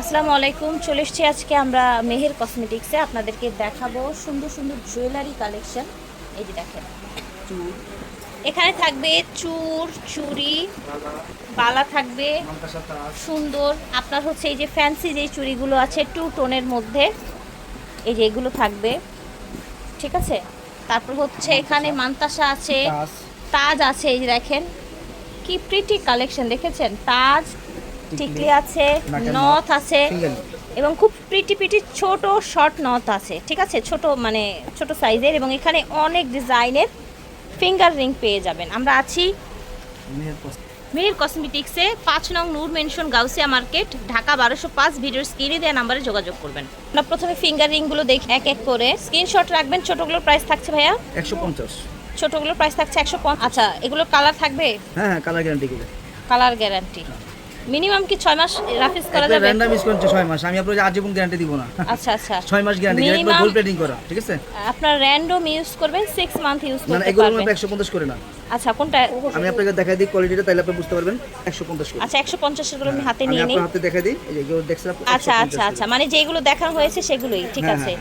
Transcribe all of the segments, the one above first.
আসসালামু আলাইকুম চলে এসেছি আজকে আমরা মেহের কসমেটিক্সে। আপনাদেরকে দেখাবো সুন্দর সুন্দর জুয়েলারি কালেকশন। এই যে দেখেন এখানে থাকবে চূড় চুড়ি বালা থাকবে সুন্দর। আপনার হচ্ছে এই যে ফ্যান্সি যে চুড়িগুলো আছে টু টোনের মধ্যে এই যে এগুলো থাকবে। ঠিক আছে? তারপর হচ্ছে এখানে মান্তাসা আছে তাজ। আছে এই যে দেখেন কি প্রিটি কালেকশন দেখেছেন? তাজ টিকলি আছে নথ আছে এবং খুব প্রিটি পিটি ছোট শর্ট নথ আছে ঠিক আছে? ছোট মানে ছোট সাইজের এবং এখানে অনেক ডিজাইনের ফিঙ্গার রিং পেয়ে যাবেন। আমরা আছি মিহির কসমেটিক্সে পাঁচ নং নূর মেনশন গাউসিয়া মার্কেট ঢাকা বারোশো পাঁচ ভিডিওর স্ক্রিনে দেওয়া নাম্বারে যোগাযোগ করবেন। আপনার প্রথমে ফিঙ্গার রিংগুলো দেখি এক এক করে। স্ক্রিনশট রাখবেন ছোটগুলোর প্রাইস থাকছে ভাইয়া? একশো পঞ্চাশ। ছোটগুলোর প্রাইস থাকছে একশো আচ্ছা এগুলোর কালার থাকবে? হ্যাঁ হ্যাঁ colour guarantee colour guarantee minimum কি ছয় মাস রাফিস করা যাবে? র্যান্ডাম ইউজ করছে ছয় মাস। আমি আপনাকে আজীবন গ্যারান্টি দিব না। আচ্ছা আচ্ছা। ছয় মাস গ্যারান্টি প্লেটিং করা ঠিক আছে? আপনার র্যান্ডম ইউজ করবেন সিক্স মান্থ ইউজ মানে এগুলো পারবেন। একশো পঞ্চাশ করে না। আচ্ছা কোনটা? আমি আপনাকে দেখাই দিই কোয়ালিটিটা তাহলে আপনি বুঝতে পারবেন একশো পঞ্চাশ করে। আচ্ছা একশো পঞ্চাশেরগুলো আমি হাতে নিয়ে নিই। আপনার হাতে দেখাই দিই এই যে এগুলো দেখছেন আপনি আচ্ছা আচ্ছা আচ্ছা মানে যেগুলো দেখানো হয়েছে সেগুলোই ঠিক হ্যাঁ, আছে।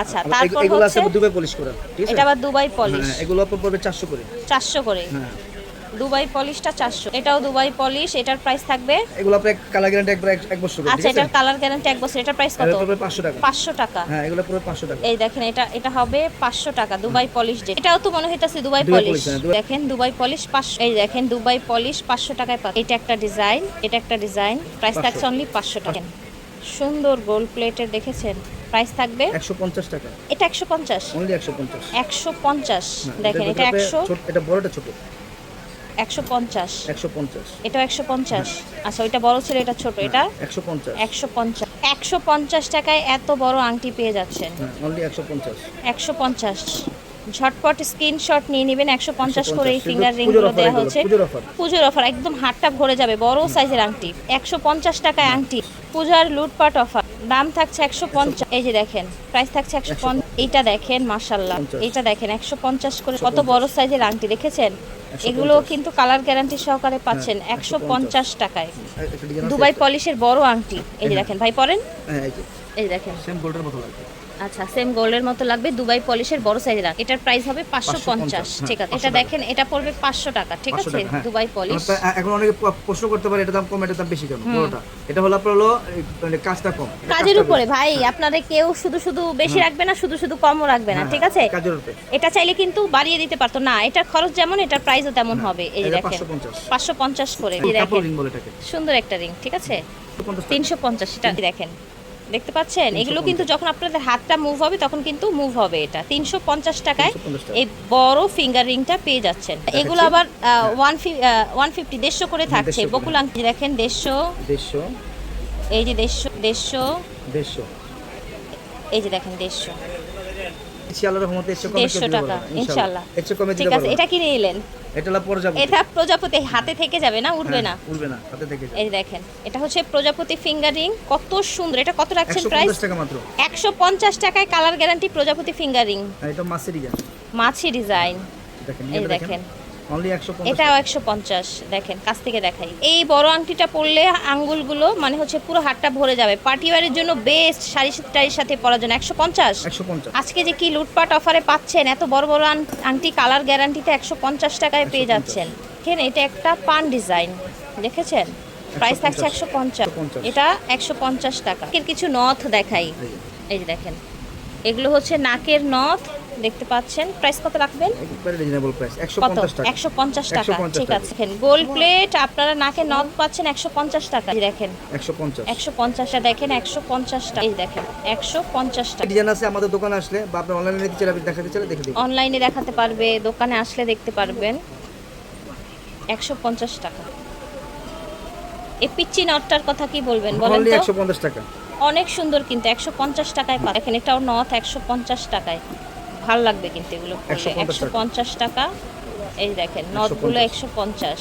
আচ্ছা আবার তারপর এগু- এগুলো আছে দুবাই পলিশ করা ঠিক আছে? এটা আবার দুবাই পলিশ হ্যাঁ এগুলো আপনার পড়বে চারশো করে। চারশো করে। হ্যাঁ। দুবাই পলিশটা চারশো। এটাও দুবাই পলিশ এটার প্রাইস থাকবে? এগুলো আপনার কালার গ্যারান্টি এক- বছর আচ্ছা এটার কালার গ্যারান্টি এক বছর এটার প্রাইস কত? এগুলো পড়বে পাঁচশো টাকা। পাঁচশো টাকা। হ্যাঁ এগুলো পড়বে পাঁচশো টাকা। এই দেখেন এটা এটা হবে পাঁচশো টাকা দুবাই পলিশ যে এটাও তো মনে হইতাছে দুবাই পলিশ। হ্যাঁ, দেখেন দুবাই পলিশ পাঁচশো এই দেখেন দুবাই পলিশ পাঁচশো টাকায় পাচ্ছে। এটা একটা ডিজাইন এটা একটা ডিজাইন প্রাইস 500 থাকছে অনলি পাঁচশো টাকা। সুন্দর গোল প্লেটের দেখেছেন? প্রাইস থাকবে? একশো পঞ্চাশ টাকা। এটা একশো পঞ্চাশ। অনলি একশো পঞ্চাশ। একশো পঞ্চাশ। হ্যাঁ, দেখেন এটা ভিতরে একশো ছোট- এটা বড়টা ছোট। একশো পঞ্চাশ একশো পঞ্চাশ এটাও একশো পঞ্চাশ আচ্ছা ওইটা বড় ছিল এটা ছোট এটা একশো পঞ্চাশ একশো পঞ্চাশ একশো পঞ্চাশ টাকায় এত বড় আংটি পেয়ে যাচ্ছেন হ্যাঁ অনলি একশো পঞ্চাশ একশো পঞ্চাশ ঝটপট স্ক্রিনশট নিয়ে নেবেন একশো পঞ্চাশ করে এই ফিঙ্গার রিংগুলো দেওয়া হচ্ছে পুজোর অফার একদম হাতটা ভরে যাবে বড় সাইজের আংটি একশো পঞ্চাশ টাকায় আংটি পূজার লুটপাট অফার দাম থাকছে একশো পঞ্চাশ এই যে দেখেন প্রাইস থাকছে একশো এইটা দেখেন মার্শাল্লাহ এইটা দেখেন একশো পঞ্চাশ করে কত বড় সাইজের আংটি দেখেছেন 150 এগুলো কিন্তু কালার গ্যারান্টি সহকারে পাচ্ছেন হ্যাঁ, একশো পঞ্চাশ। টাকায়। দুবাই পলিশের বড় আংটি। এই যে দেখেন ভাই পরেন। হ্যাঁ এই দেখেন। সেম গোল্ডের মতো লাগবে। আচ্ছা সেম গোল্ডের মতো লাগবে দুবাই পলিশের বড় সাইজের এটার প্রাইস হবে পাঁচশো পঞ্চাশ 550, ঠিক আছে। হ্যাঁ, এটা দেখেন এটা পড়বে পাঁচশো টাকা ঠিক আছে? হ্যাঁ। দুবাই পলিশ এখন অনেকে প্রশ্ন করতে পারে এটা দাম কম এটা দাম বেশি কেন? বড়টা। এটা হলো আপনার হলো মানে কাজটা কম। কাজের উপরে ভাই আপনারা কেউ শুধু শুধু বেশি রাখবে না শুধু শুধু কমও রাখবে না হ্যাঁ, ঠিক আছে? কাজের উপরে। এটা চাইলে কিন্তু বাড়িয়ে দিতে পারতো। না এটার খরচ যেমন এটার প্রাইসও তেমন হবে। এই দেখেন 550 পাঁচশো পঞ্চাশ করে। সুন্দর একটা রিং ঠিক আছে? 150 তিনশো পঞ্চাশ এটা দেখেন। দেখতে পাচ্ছেন? এগুলো কিন্তু যখন আপনাদের হাতটা মুভ হবে তখন কিন্তু মুভ হবে এটা। তিনশো পঞ্চাশ টাকায় এই বড় ফিঙ্গার রিংটা পেয়ে যাচ্ছেন। এগুলো আবার ওয়ান ওয়ান ফিফটি দেড়শো করে থাকছে। 150 করে। বকুল দেখেন দেড়শো। দেড়শো। এই যে দেড়শো দেড়শো। দেড়শো। এই যে দেখেন দেড়শো। রহমতে টাকা কমে ঠিক আছে এটা কিনে এলেন এটা হলো প্রজাপতি। এটা প্রজাপতি হাতে থেকে যাবে না উঠবে না? হ্যাঁ, না হাতে থেকে এই দেখেন এটা হচ্ছে প্রজাপতি ফিঙ্গাররিং কত সুন্দর এটা কত রাখছেন প্রাইস? পঞ্চাশ টাকা মাত্র। একশো পঞ্চাশ টাকায় কালার গ্যারান্টি প্রজাপতি ফিঙ্গারিং এটা মাছের ডিজাইন। মাছি ডিজাইন। দেখেন। দেখেন। এটাও একশো পঞ্চাশ দেখেন কাছ থেকে দেখাই। এই বড় আংটিটা পরলে আঙ্গুলগুলো মানে হচ্ছে পুরো হাতটা ভরে যাবে। পার্টিওয়ারের জন্য বেস্ট শাড়ি টাড়ির সাথে পরার জন্য একশো পঞ্চাশ। আজকে যে কি লুটপাট অফারে পাচ্ছেন এত বড় বড় আংটি কালার গ্যারান্টিতে একশো পঞ্চাশ টাকায় পেয়ে যাচ্ছেন। দেখেন এটা একটা পান ডিজাইন দেখেছেন? প্রাইস থাকছে একশো পঞ্চাশ। 150 এটা একশো পঞ্চাশ টাকা। এর কিছু নথ দেখাই। এই যে দেখেন এগুলো হচ্ছে নাকের নথ দেখতে পাচ্ছেন প্রাইস কত রাখবেন একবারে রিজনেবল প্রাইস একশো কত পঞ্চাশ টাকা একশো পঞ্চাশ টাকা ঠিক। আছে গোল্ড প্লেট আপনারা নাকে নথ পাচ্ছেন একশো পঞ্চাশ টাকা এই দেখেন একশো পঞ্চাশ একশো দেখেন একশো পঞ্চাশ টাকা এই দেখেন একশো পঞ্চাশ টাকা ডিজাইন আছে আমাদের দোকানে আসলে বা আপনি অনলাইনে নিতে চাইলে আপনি দেখাতে চাইলে দেখে দিন অনলাইনে দেখাতে পারবে দোকানে আসলে দেখতে পারবেন একশো পঞ্চাশ টাকা এই পিচ্চি নটটার কথা কি বলবেন বলেন তো একশো পঞ্চাশ টাকা অনেক সুন্দর কিন্তু একশো পঞ্চাশ টাকায় দেখেন এটাও নথ একশো পঞ্চাশ টাকায় ভালো লাগবে কিন্তু এগুলো 150 একশো পঞ্চাশ টাকা। এই দেখেন নথগুলো একশো পঞ্চাশ।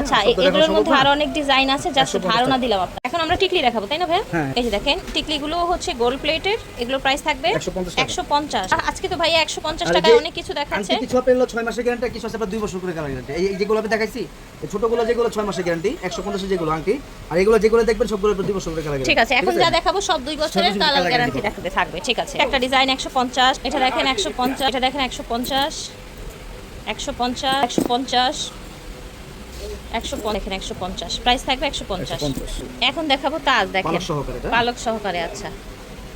আচ্ছা এগুলোর মধ্যে। আরও অনেক ডিজাইন আছে জাস্ট ধারণা দিলাম আপনার এখন আমরা টিকলি দেখাবো তাই না ভাই হ্যাঁ। এই যে দেখেন টিকলিগুলো হচ্ছে গোল্ড প্লেটের এগুলো প্রাইস থাকবে 150 একশো পঞ্চাশ। আজকে তো ভাইয়া একশো পঞ্চাশ আর এই টাকায় অনেক কিছু দেখাচ্ছে। কিছু হলো ছয় মাসের গ্যারান্টি কিছু আছে আপনার দুই বছর করে গ্যারান্টি এই যেগুলো আমি দেখাইছি ছোটগুলো যেগুলো ছয় মাসের গ্যারান্টি একশো পঞ্চাশের যেগুলো আংটি আর এগুলো যেগুলো দেখবেন সবগুলো আপনার দুই বছর করে গ্যারান্টি ঠিক আছে এখন যা দেখাবো সব দুই বছরের সব কালার গ্যারান্টি রাখতে থাকবে। ঠিক আছে। একটা ডিজাইন একশো পঞ্চাশ এটা দেখেন একশো পঞ্চাশ এটা দেখেন একশো পঞ্চাশ একশো পঞ্চাশ। একশো পঞ্চাশ একশো পঞ্চাশ দেখেন একশো পঞ্চাশ। প্রাইস থাকবে একশো পঞ্চাশ। এখন দেখাবো তাজ দেখেন। পালক সহকারে এটা। আচ্ছা।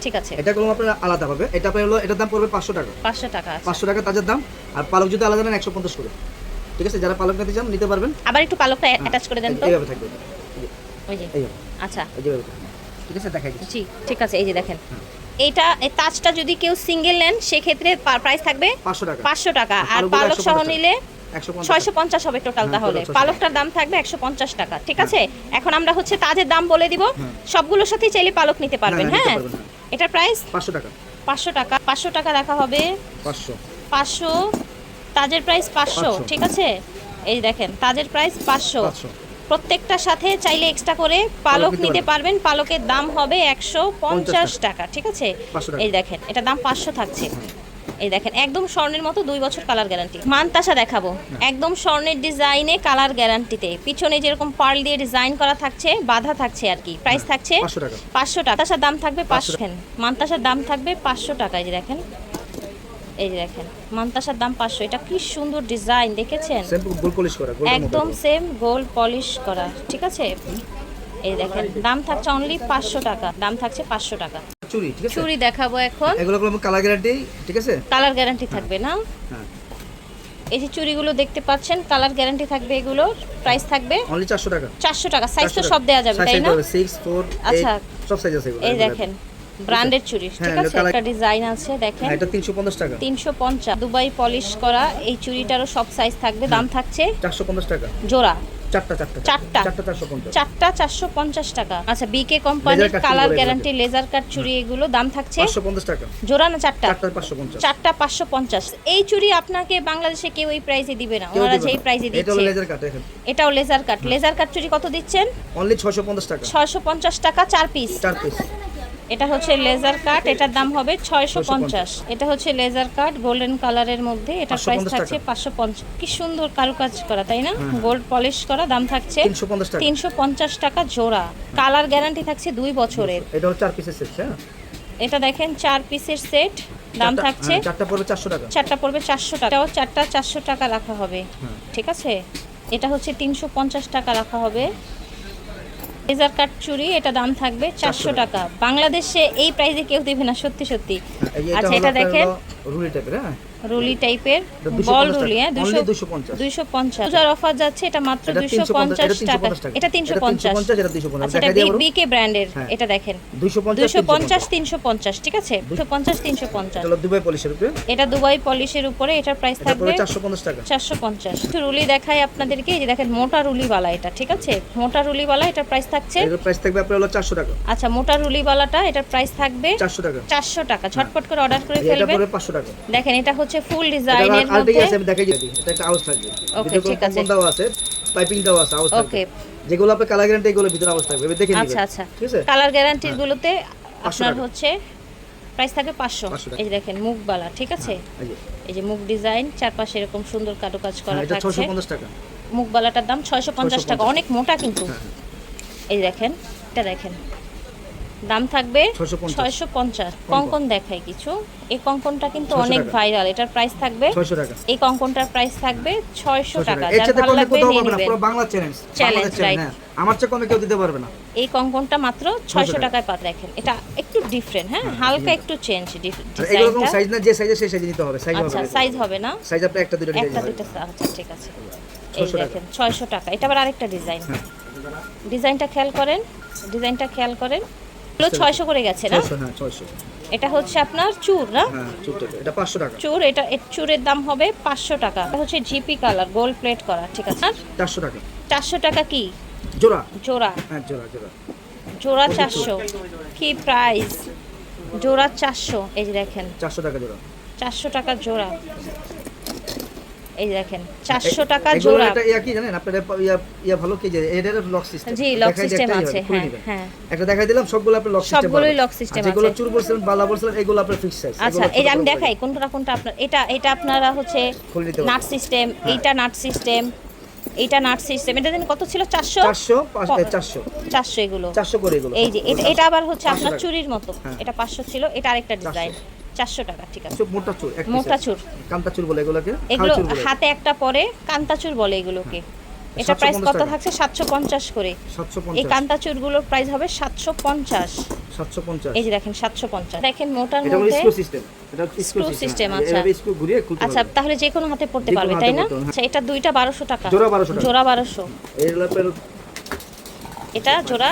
ঠিক আছে। এটা কোনো আপনার আলাদা পাবে এটা আপনার হলো এটার দাম পড়বে পাঁচশো টাকা। পাঁচশো টাকা পাঁচশো টাকা তাজের দাম। আর পালক যদি আলাদা নেন একশো পঞ্চাশ করে। ঠিক আছে? যারা পালক নিতে চান নিতে পারবেন। আবার একটু পালকটা অ্যাটাচ করে দেন তো। এইভাবে থাকবে এটা। ওই যে। আচ্ছা। এই ঠিক আছে? দেখাই জি ঠিক আছে। এই যে দেখেন। এইটা এই তাজটা যদি কেউ সিঙ্গেল নেন সেক্ষেত্রে প্রাইস থাকবে পাঁচশো টাকা। পাঁচশো টাকা। আর পালক 150 সহ নিলে ছয়শো পঞ্চাশ হবে টোটাল হ্যাঁ, তাহলে। পালকটার দাম থাকবে একশো পঞ্চাশ টাকা ঠিক আছে? এখন আমরা হচ্ছে তাজের দাম বলে দিব। হ্যাঁ। সবগুলোর সাথেই চাইলে পালক নিতে পারবেন হ্যাঁ, হ্যাঁ? হ্যাঁ। এটার প্রাইস পাঁচশো টাকা। পাঁচশো টাকা। পাঁচশো টাকা রাখা হবে। পাঁচশো। পাঁচশো। তাজের প্রাইস পাঁচশো ঠিক আছে? এই দেখেন তাজের প্রাইস পাঁচশো। প্রত্যেকটার সাথে চাইলে এক্সট্রা করে পালক নিতে নিতে পারবেন। পালকের দাম হবে একশো পঞ্চাশ টাকা। ঠিক আছে? এই দেখেন এটা দাম পাঁচশো থাকছে। এই দেখেন একদম স্বর্ণের মতো দুই বছর কালার গ্যারান্টি মানতাসা দেখাবো। একদম স্বর্ণের ডিজাইনে কালার গ্যারান্টিতে পিছনে যেরকম পার্ল দিয়ে ডিজাইন করা থাকছে বাধা থাকছে আর কি। প্রাইস থাকছে পাঁচশো টাকা। তাসার দাম থাকবে 500 পাঁচশো মানতাসার দাম থাকবে পাঁচশো টাকা এই যে দেখেন। এই যে দেখেন মানতাসার দাম পাঁচশো। এটা কি সুন্দর ডিজাইন দেখেছেন? একদম সেম গোল্ড পলিশ করা ঠিক আছে? এই দেখেন দাম থাকছে অনলি পাঁচশো টাকা। দাম থাকছে পাঁচশো টাকা। চুরি ঠিক আছে? চুড়ি দেখাবো এখন। এগুলো কোনো কালার গ্যারান্টি ঠিক আছে? কালার গ্যারান্টি থাকবে না। হ্যাঁ। এই যে চুড়িগুলো দেখতে পাচ্ছেন কালার গ্যারান্টি থাকবে এগুলোর প্রাইস থাকবে অনলি চারশো টাকা। চারশো টাকা সাইজ তো সব দেওয়া যাবে তাই না? আচ্ছা। সব সাইজ আছে এগুলো, এই দেখেন ব্র্যান্ডের চুড়ি হ্যাঁ, ঠিক আছে? একটা ডিজাইন আছে দেখেন। হ্যাঁ, এটা তিনশো পঞ্চাশ টাকা। তিনশো পঞ্চাশ দুবাই পলিশ করা এই চুড়িটারও সব সাইজ থাকবে দাম থাকছে চারশো পঞ্চাশ টাকা। জোড়া। চারটা চারটা চারটা। চারটা। চারশো পঞ্চাশ। টাকা। আচ্ছা বিকে কোম্পানির কালার গ্যারান্টি লেজার কাট চুড়ি এগুলো দাম থাকছে পাঁচশো পঞ্চাশ টাকা। জোড়া না চারটা? চারটা পাঁচশো পঞ্চাশ। এই চুড়ি আপনাকে বাংলাদেশে কেউ এই প্রাইসে দিবে না। ওনারা যেই। প্রাইসে দিচ্ছে। এটাও লেজার কাট লেজার কাট চুড়ি কত দিচ্ছেন? অনলি ছশো পঞ্চাশ টাকা। ছয়শো পঞ্চাশ টাকা চার পিস চার পিস এটা হচ্ছে লেজার কাট এটার দাম হবে ছয়শো পঞ্চাশ। এটা হচ্ছে লেজার কাট গোল্ডেন কালারের মধ্যে এটা 550 প্রাইস থাকছে পাঁচশো পঞ্চাশ। কি সুন্দর কারুকাজ করা তাই না? গোল্ড পলিশ করা দাম থাকছে তিনশো পঞ্চাশ টাকা। জোড়া। কালার গ্যারান্টি থাকছে দুই বছরের। এটা হলো চার পিসের সেট হ্যাঁ? এটা দেখেন চার পিসের সেট দাম থাকছে হ্যাঁ, চারটা পড়বে চারশো টাকা। চারটা পড়বে চারশো টাকা। চারটা চারশো টাকা রাখা হবে। ঠিক আছে? এটা হচ্ছে তিনশো পঞ্চাশ টাকা রাখা হবে। লেজার কাট চুরি এটা দাম থাকবে চারশো টাকা। বাংলাদেশে এই প্রাইসে কেউ দেবে না সত্যি সত্যি। আচ্ছা এটা দেখেন। রুলি টাইপের হ্যাঁ? রুলি টাইপের বল রুলি হ্যাঁ Only দুশো 250 দুইশো পঞ্চাশ। পূজার অফার যাচ্ছে এটা মাত্র দুইশো পঞ্চাশ টাকা। এটা তিনশো পঞ্চাশ। 350 এটা 250 আচ্ছা। বিকে ব্র্যান্ডের হ্যাঁ। এটা দেখেন। দুইশো পঞ্চাশ তিনশো পঞ্চাশ ঠিক আছে? দুশো পঞ্চাশ তিনশো পঞ্চাশ। দুবাই পলিশের উপরে। এটা দুবাই পলিশের উপরে এটার প্রাইস থাকবে চারশো পঞ্চাশ টাকা। চারশো পঞ্চাশ। একটু রুলি দেখাই আপনাদেরকে এই যে দেখেন মোটা রুলিওয়ালা এটা ঠিক আছে? মোটা রুলিওয়ালা এটার প্রাইস থাকছে প্রাইস থাকবে আপনার হলো চারশো টাকা। আচ্ছা মোটা রুলিওয়ালাটা এটার প্রাইস থাকবে চারশো টাকা। চারশো টাকা। ঝটপট করে অর্ডার করে এটা ফেলবেন। পাঁচশো টাকা। দেখেন এটা হচ্ছে ফুল এটা ডিজাইনের মধ্যে। আছে আমি দেখাই দিই। এটা একটা আউস থাকবে। ভিতরে ঠিক আছে। কম্পাউন্ড আছে পাইপিং দেওয়া আছে আউস থাকবে। ওকে যেগুলো আপনার কালার গ্যারান্টি এগুলো ভিতরে আউস থাকবে। দেখে নিবেন। আচ্ছা আচ্ছা। ঠিক আছে? কালার গ্যারান্টির গুলোতে আপনার হচ্ছে প্রাইস থাকে পাঁচশো। 500 এই যে দেখেন মুখ বালা ঠিক আছে? এই যে, মুখ ডিজাইন চারপাশে এরকম সুন্দর কারুকাজ করা হ্যাঁ, এটা থাকছে। ছশো পঞ্চাশ টাকা। মুখবালাটার দাম ছয়শো পঞ্চাশ টাকা অনেক মোটা কিন্তু। হ্যাঁ, এই দেখেন এটা দেখেন। দাম থাকবে ছয়শো পঞ্চাশ। কঙ্কন। দেখায় কিছু। এই কঙ্কনটা কিন্তু অনেক ভাইরাল এটার প্রাইস থাকবে এই কঙ্কনটার প্রাইস থাকবে ছয়শো টাকা। যার ভালো লাগবে নিয়ে নেবেন। Bangla challenge Challenge, right. আমার চেয়ে কমে কেউ দিতে পারবে না। এই কঙ্কনটা মাত্র ছয়শো টাকা। টাকায় পাত রাখেন এটা একটু ডিফারেন্ট হ্যাঁ? হালকা একটু চেঞ্জ এরকম সাইজ না যে সাইজে সেই সাইজে নিতে হবে। সাইজ আচ্ছা হবে সাইজ হবে না। সাইজ আপনি একটা দুটো একটা দুটো আচ্ছা ঠিক আছে। এই দেখেন ছয়শো টাকা। এটা আবার আরেকটা ডিজাইন হ্যাঁ। ডিজাইনটা খেয়াল করেন ডিজাইনটা খেয়াল করেন। এগুলো ছয়শো করে গেছে না? হ্যাঁ এটা হচ্ছে আপনার চুর না? হ্যাঁ এটা পাঁচশো টাকা। চুর এটা চুরের দাম হবে পাঁচশো টাকা। এটা হচ্ছে জিপি কালার গোল্ড প্লেট করা ঠিক আছে? আর চারশো টাকা। চারশো টাকা কি? জোড়া। জোড়া। হ্যাঁ জোড়া জোড়া। জোড়া চারশো। কি প্রাইস জোড়া চারশো এই যে দেখেন। চারশো টাকা জোড়া। চারশো টাকা জোড়া। এই দেখেন চারশো এ- টাকা জোড়া। একটা ইয়া কি জানেন? আপনাদের ইয়া ইয়া ভালো কি যে এটার লক সিস্টেম জি লক সিস্টেম আছে হ্যাঁ হ্যাঁ। একটা দেখাই দিলাম সবগুলো আপনি লক সিস্টেম সবগুলোই system যেগুলো আছে। চুর বলছিলেন বালা বলছিলেন এগুলো আপনার ফিক্স সাইজ আচ্ছা এই আমি দেখাই কোনটা কোনটা আপনার এটা এটা আপনারা হচ্ছে। নাট সিস্টেম এইটা নাট সিস্টেম এইটা নাট সিস্টেম এটা কত ছিল? চারশো? 400 400 চারশো। এগুলো। 400 করে এগুলো। এই যে এটা এটা আবার হচ্ছে আপনার চুরির মতো। হ্যাঁ। এটা পাঁচশো ছিল এটা আরেকটা ডিজাইন চারশো টাকা ঠিক আছে। চুপ মোটা চুর মোটা চুর কান্তা চুর বলে এগুলোকে? এগুলো। হাতে একটা পরে কান্তাচুর বলে এগুলোকে। এটা প্রাইস কত থাকছে? সাতশো পঞ্চাশ করে। এই 750 কান্তাচুরগুলোর প্রাইস হবে সাতশো পঞ্চাশ। 750 এই যে দেখেন সাতশো পঞ্চাশ। দেখেন মোটার মধ্যে স্ক্রু সিস্টেম আচ্ছা। আচ্ছা তাহলে যে কোনো হাতে পড়তে পারবে তাই না? হ্যাঁ। আচ্ছা এটা দুইটা বারোশো টাকা। জোড়া 1200 জোড়া বারোশো। এটা জোড়া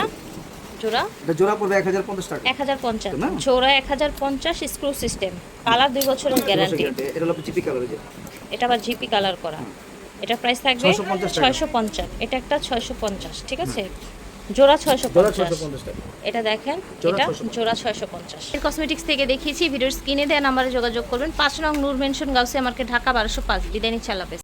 জোড়া? জোড়া পড়বে 1050 টাকা। এক হাজার পঞ্চাশ। না? জোড়া এক হাজার পঞ্চাশ স্ক্রু সিস্টেম কালার দুই বছরের গ্যারান্টি এটা হলো চিপি কালার যে। এটা আবার জিপি কালার করা। এটা প্রাইস থাকবে 650 ছয়শো পঞ্চাশ। এটা একটা ছয়শো পঞ্চাশ ঠিক আছে? জোড়া ছয়শো পঞ্চাশ। 650 এটা দেখেন এটা 650 জোড়া ছয়শো পঞ্চাশ। কসমেটিক্স থেকে দেখিয়েছি ভিডিওর স্ক্রিনে দেওয়া নাম্বারে যোগাযোগ করবেন। পাঁচ নং নূর মেনশন গাউসিয়া মার্কেট ঢাকা বারোশো পাঁচ। বিদানি চালাপেস